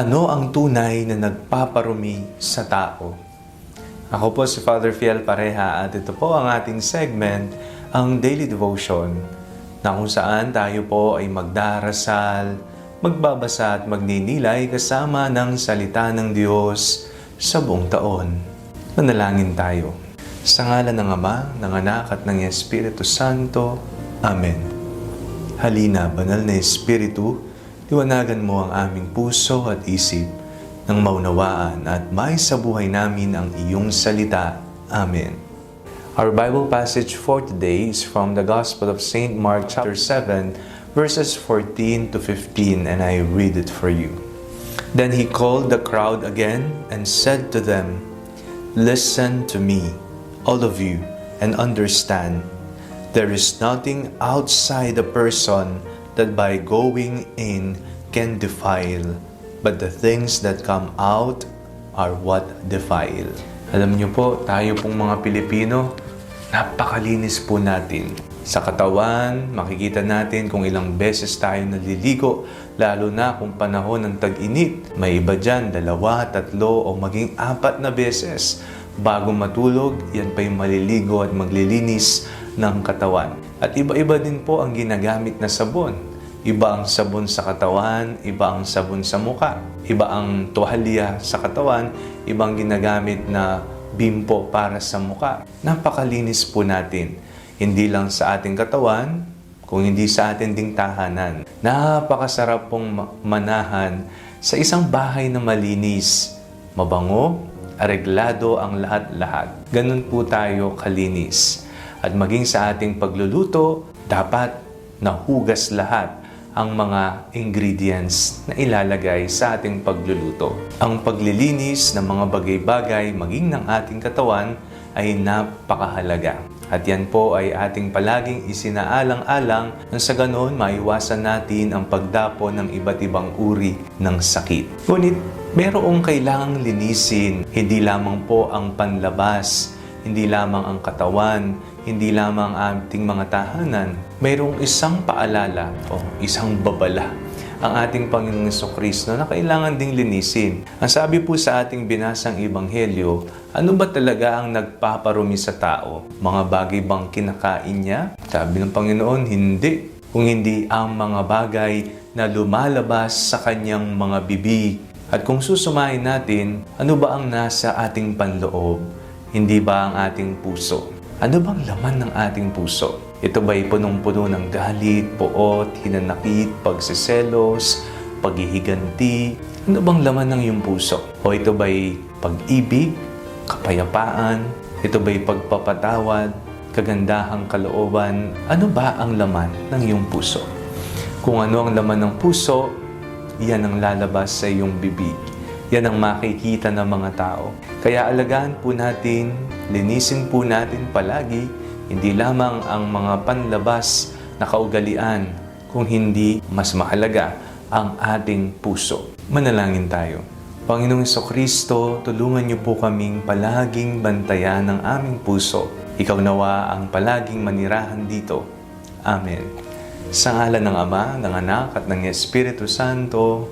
Ano ang tunay na nagpaparumi sa tao? Ako po si Father Fiel Pareha at ito po ang ating segment, ang Daily Devotion, na kung saan tayo po ay magdarasal, magbabasa at magninilay kasama ng salita ng Diyos sa buong taon. Manalangin tayo. Sa ngalan ng Ama, ng Anak at ng Espiritu Santo. Amen. Halina, banal na Espiritu, liwanagan mo ang aming puso at isip nang maunawaan at may sa buhay namin ang iyong salita. Amen. Our Bible passage for today is from the Gospel of St. Mark chapter 7 verses 14 to 15 and I read it for you. Then he called the crowd again and said to them, Listen to me, all of you, and understand. There is nothing outside a person that by going in can defile, but the things that come out are what defile. Alam niyo po, tayo pong mga Pilipino, napakalinis po natin. Sa katawan, makikita natin kung ilang beses tayo naliligo, lalo na kung panahon ng tag-init. May iba dyan, dalawa, tatlo, o maging apat na beses. Bago matulog, yan pa yung maliligo at maglilinis ng katawan. At iba-iba din po ang ginagamit na sabon. Iba ang sabon sa katawan, iba ang sabon sa muka. Iba ang tuwalya sa katawan, ibang ginagamit na bimpo para sa muka. Napakalinis po natin. Hindi lang sa ating katawan, kung hindi sa ating ding tahanan. Napakasarap pong ma- manahan sa isang bahay na malinis, mabango, areglado ang lahat-lahat. Ganun po tayo kalinis. At maging sa ating pagluluto, dapat nahugas lahat ang mga ingredients na ilalagay sa ating pagluluto. Ang paglilinis ng mga bagay-bagay maging ng ating katawan ay napakahalaga. At yan po ay ating palaging isinaalang-alang nang sa ganon maiwasan natin ang pagdapo ng iba't ibang uri ng sakit. Ngunit merong kailangang linisin, hindi lamang po ang panlabas, hindi lamang ang katawan, hindi lamang ang ating mga tahanan. Mayroong isang paalala o isang babala ang ating Panginoong Kristo na kailangan ding linisin. Ang sabi po sa ating binasang Ebanghelyo, ano ba talaga ang nagpaparumi sa tao? Mga bagay bang kinakain niya? Sabi ng Panginoon, hindi. Kung hindi ang mga bagay na lumalabas sa kanyang mga bibig. At kung susumahin natin, ano ba ang nasa ating panloob? Hindi ba ang ating puso? Ano bang laman ng ating puso? Ito ba'y punong-puno ng galit, poot, hinanakit, pagsiselos, paghihiganti? Ano bang laman ng iyong puso? O ito ba'y pag-ibig, kapayapaan? Ito ba'y pagpapatawad, kagandahang kalooban? Ano ba ang laman ng iyong puso? Kung ano ang laman ng puso, yan ang lalabas sa iyong bibig. Yan ang makikita ng mga tao. Kaya alagaan po natin, linisin po natin palagi, hindi lamang ang mga panlabas na kaugalian, kung hindi mas mahalaga ang ating puso. Manalangin tayo. Panginoong Kristo, tulungan niyo po kaming palaging bantayan ng aming puso. Ikaw nawa ang palaging manirahan dito. Amen. Sa ngalan ng Ama, ng Anak at ng Espiritu Santo.